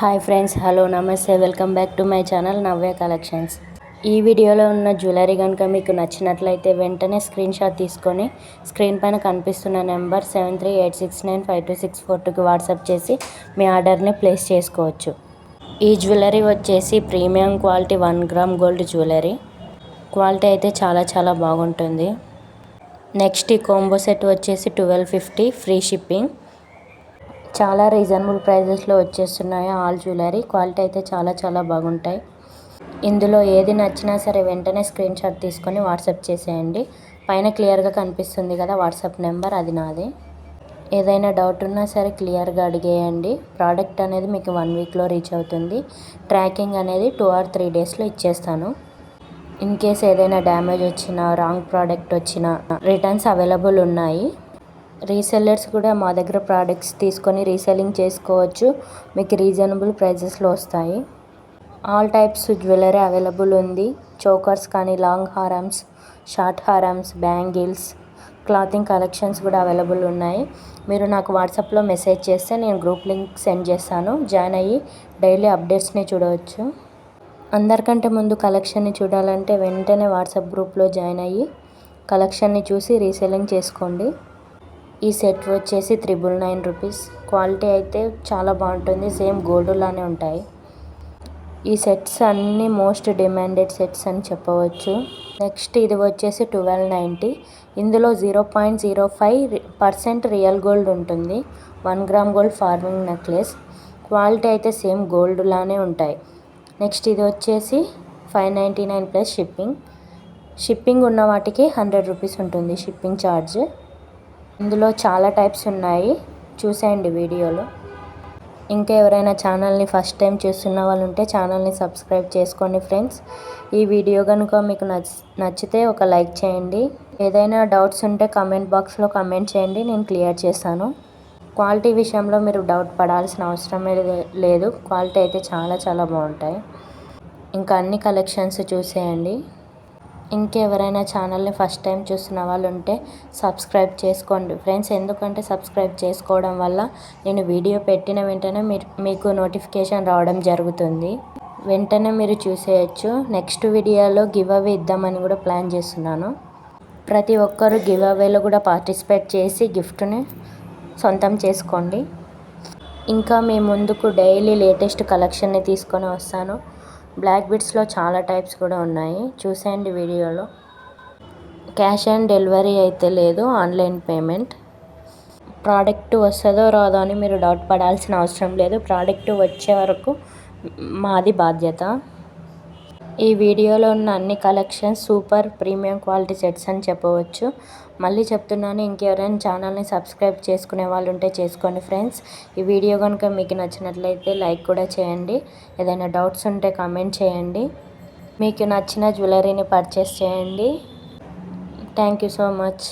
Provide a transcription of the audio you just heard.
Hi friends hello నమస్తే welcome back to my channel Navya collections. ఈ వీడియోలో ఉన్న జ్యువెలరీ కనుక మీకు నచ్చినట్లయితే వెంటనే స్క్రీన్ షాట్ తీసుకొని స్క్రీన్ పైన కనిపిస్తున్న number seven three eight six nine five two six four టూకి వాట్సాప్ చేసి మీ ఆర్డర్ని ప్లేస్ చేసుకోవచ్చు. ఈ జ్యువెలరీ వచ్చేసి premium quality one gram gold jewellery. Quality అయితే చాలా చాలా బాగుంటుంది. నెక్స్ట్ ఈ కోంబో సెట్ వచ్చేసి ట్వెల్వ్ ఫిఫ్టీ ఫ్రీ షిప్పింగ్. చాలా రీజనబుల్ ప్రైజెస్లో వచ్చేస్తున్నాయి. ఆల్ జ్యువెలరీ క్వాలిటీ అయితే చాలా చాలా బాగుంటాయి. ఇందులో ఏది నచ్చినా సరే వెంటనే స్క్రీన్ షాట్ తీసుకొని వాట్సాప్ చేసేయండి. పైన క్లియర్గా కనిపిస్తుంది కదా వాట్సాప్ నెంబర్ అది నాది. ఏదైనా డౌట్ ఉన్నా సరే క్లియర్గా అడిగేయండి. ప్రోడక్ట్ అనేది మీకు వన్ వీక్లో రీచ్ అవుతుంది. ట్రాకింగ్ అనేది టూ ఆర్ త్రీ డేస్లో ఇచ్చేస్తాను. ఇన్ కేస్ ఏదైనా డ్యామేజ్ వచ్చినా రాంగ్ ప్రోడక్ట్ వచ్చినా రిటర్న్స్ అవైలబుల్ ఉన్నాయి. రీసెల్లర్స్ కూడా మా దగ్గర ప్రోడక్ట్స్ తీసుకొని రీసెల్లింగ్ చేసుకోవచ్చు. మీకు రీజనబుల్ ప్రైజెస్లో వస్తాయి. ఆల్ టైప్స్ జ్యువెలరీ అవైలబుల్ ఉంది. చోకర్స్ కానీ లాంగ్ హారమ్స్ షార్ట్ హారమ్స్ బ్యాంగిల్స్ క్లాతింగ్ కలెక్షన్స్ కూడా అవైలబుల్ ఉన్నాయి. మీరు నాకు వాట్సాప్లో మెసేజ్ చేస్తే నేను గ్రూప్ లింక్ సెండ్ చేస్తాను. జాయిన్ అయ్యి డైలీ అప్డేట్స్ని చూడవచ్చు. అందరికంటే ముందు కలెక్షన్ని చూడాలంటే వెంటనే వాట్సాప్ గ్రూప్లో జాయిన్ అయ్యి కలెక్షన్ని చూసి రీసెల్లింగ్ చేసుకోండి. ఈ సెట్ వచ్చేసి త్రిబుల్ నైన్ రూపీస్. క్వాలిటీ అయితే చాలా బాగుంటుంది. సేమ్ గోల్డ్లానే ఉంటాయి. ఈ సెట్స్ అన్నీ మోస్ట్ డిమాండెడ్ సెట్స్ అని చెప్పవచ్చు. నెక్స్ట్ ఇది వచ్చేసి ట్వెల్వ్ నైంటీ ఇందులో zero point zero five percent real gold ఉంటుంది. One gram gold forming necklace. Quality అయితే సేమ్ గోల్డ్ లానే ఉంటాయి. నెక్స్ట్ ఇది వచ్చేసి five ninety nine plus shipping. Shipping ఉన్న వాటికి హండ్రెడ్ రూపీస్ ఉంటుంది షిప్పింగ్ ఛార్జ్. ఇందులో చాలా టైప్స్ ఉన్నాయి. చూసేయండి వీడియోలో. ఇంకా ఎవరైనా ఛానల్ని ఫస్ట్ టైం చూస్తున్న వాళ్ళు ఉంటే ఛానల్ని సబ్స్క్రైబ్ చేసుకోండి ఫ్రెండ్స్. ఈ వీడియో కనుక మీకు నచ్చితే ఒక లైక్ చేయండి. ఏదైనా డౌట్స్ ఉంటే కమెంట్ బాక్స్లో కమెంట్ చేయండి. నేను క్లియర్ చేస్తాను. క్వాలిటీ విషయంలో మీరు డౌట్ పడాల్సిన అవసరమే లేదు. క్వాలిటీ అయితే చాలా చాలా బాగుంటాయి. ఇంకా అన్ని కలెక్షన్స్ చూసేయండి. ఇంకెవరైనా ఛానల్ని ఫస్ట్ టైం చూస్తున్న వాళ్ళు ఉంటే సబ్స్క్రైబ్ చేసుకోండి. ఫ్రెండ్స్ ఎందుకంటే సబ్స్క్రైబ్ చేసుకోవడం వల్ల నేను వీడియో పెట్టిన వెంటనే మీరు మీకు నోటిఫికేషన్ రావడం జరుగుతుంది. వెంటనే మీరు చూసేయచ్చు. నెక్స్ట్ వీడియోలో గివ్ అవే ఇద్దామని కూడా ప్లాన్ చేస్తున్నాను. ప్రతి ఒక్కరు గివ్ అవేలో కూడా పార్టిసిపేట్ చేసి గిఫ్ట్ని సొంతం చేసుకోండి. ఇంకా మీ ముందుకు డైలీ లేటెస్ట్ కలెక్షన్ని తీసుకొని వస్తాను. బ్లాక్ బిట్స్లో చాలా టైప్స్ కూడా ఉన్నాయి. చూసేయండి వీడియోలో. క్యాష్ ఆన్ డెలివరీ అయితే లేదు ఆన్లైన్ పేమెంట్. ప్రోడక్ట్ వస్తుందో రాదో అని మీరు డౌట్ పడాల్సిన అవసరం లేదు. ప్రోడక్ట్ వచ్చే వరకు మాది బాధ్యత. ఈ వీడియోలో ఉన్న అన్ని collections super premium quality sets అని చెప్పవచ్చు. మళ్ళీ చెప్తున్నాను ఇంకెవరైనా ఛానల్ని సబ్స్క్రైబ్ చేసుకునే వాళ్ళు ఉంటే చేసుకోండి ఫ్రెండ్స్. ఈ వీడియో కనుక మీకు నచ్చినట్లయితే లైక్ కూడా చేయండి. ఏదైనా డౌట్స్ ఉంటే కామెంట్ చేయండి. మీకు నచ్చిన జ్యువెలరీని పర్చేస్ చేయండి. Thank you so much.